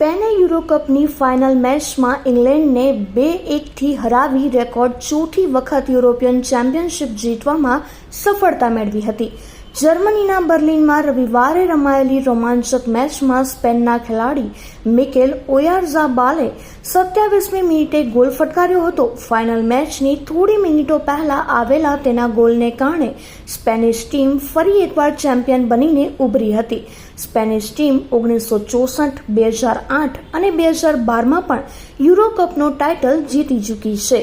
સ્પેને euro કપની final મેચમાં ઇંગ્લેન્ડને બે એકથી હરાવી રેકોર્ડ ચોથી વખત યુરોપિયન ચેમ્પિયનશિપ જીતવામાં સફળતા મેળવી હતી. જર્મનીના બર્લિનમાં રવિવારે રમાયેલી રોમાંચક મેચમાં સ્પેનના ખેલાડી મિકેલ ઓયારઝાબાલે સત્યાવીસમી મિનિટે ગોલ ફટકાર્યો હતો. ફાઇનલ મેચની થોડી મિનિટો પહેલા આવેલા તેના ગોલને કારણે સ્પેનિશ ટીમ ફરી એકવાર ચેમ્પિયન બનીને ઉભરી હતી. સ્પેનિશ ટીમ ઓગણીસો ચોસઠ, બે હજાર આઠ અને બે હજાર બારમાં પણ યુરો કપનો ટાઇટલ જીતી ચૂકી છે.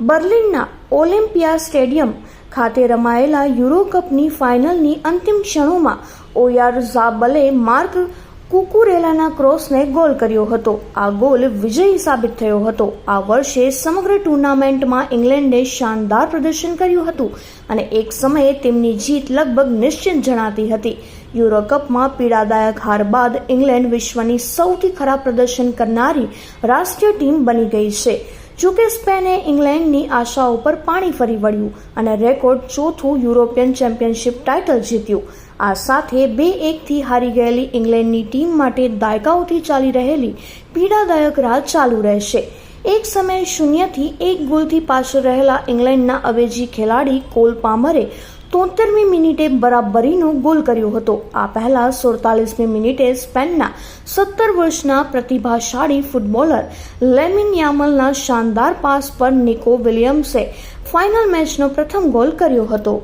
બર્લિનના ઓલિમ્પિયા સ્ટેડિયમ ખાતે રમાયેલા યુરો કપની ફાઇનલની અંતિમ ક્ષણોમાં ઓયાર ઝાબલે માર્ક કુકુરેલાના ક્રોસને ગોલ કર્યો હતો. આ ગોલ વિજયી સાબિત થયો હતો. આ વર્ષે સમગ્ર ટુર્નામેન્ટમાં ઇંગ્લેન્ડે શાનદાર પ્રદર્શન કર્યું હતું અને એક સમયે તેમની જીત લગભગ નિશ્ચિત જણાતી હતી. યુરો કપમાં પીડાદાયક હાર બાદ ઇંગ્લેન્ડ વિશ્વની સૌથી ખરાબ પ્રદર્શન કરનારી રાષ્ટ્રીય ટીમ બની ગઈ છે. જોકે સ્પેને ઇંગ્લેન્ડની આશાઓ પર પાણી ફરી વળ્યું અને રેકોર્ડ ચોથું યુરોપિયન ચેમ્પિયનશિપ ટાઇટલ જીત્યું. આ સાથે બે એકથી હારી ગયેલી ઇંગ્લેન્ડની ટીમ માટે દાયકાઓથી ચાલી રહેલી પીડાદાયક રાહ ચાલુ રહેશે. એક સમયે શૂન્યથી એક ગોલથી પાછળ રહેલા ઇંગ્લેન્ડના અવેજી ખેલાડી કોલ પામરે તોતેરમી મિનિટે બરાબરીનો ગોલ કર્યો હતો. આ પહેલા સુડતાલીસમી મિનિટે સ્પેનના સત્તર વર્ષના પ્રતિભાશાળી ફૂટબોલર લેમિન યામલના શાનદાર પાસ પર નિકો વિલિયમ્સે ફાઇનલ મેચનો પ્રથમ ગોલ કર્યો હતો.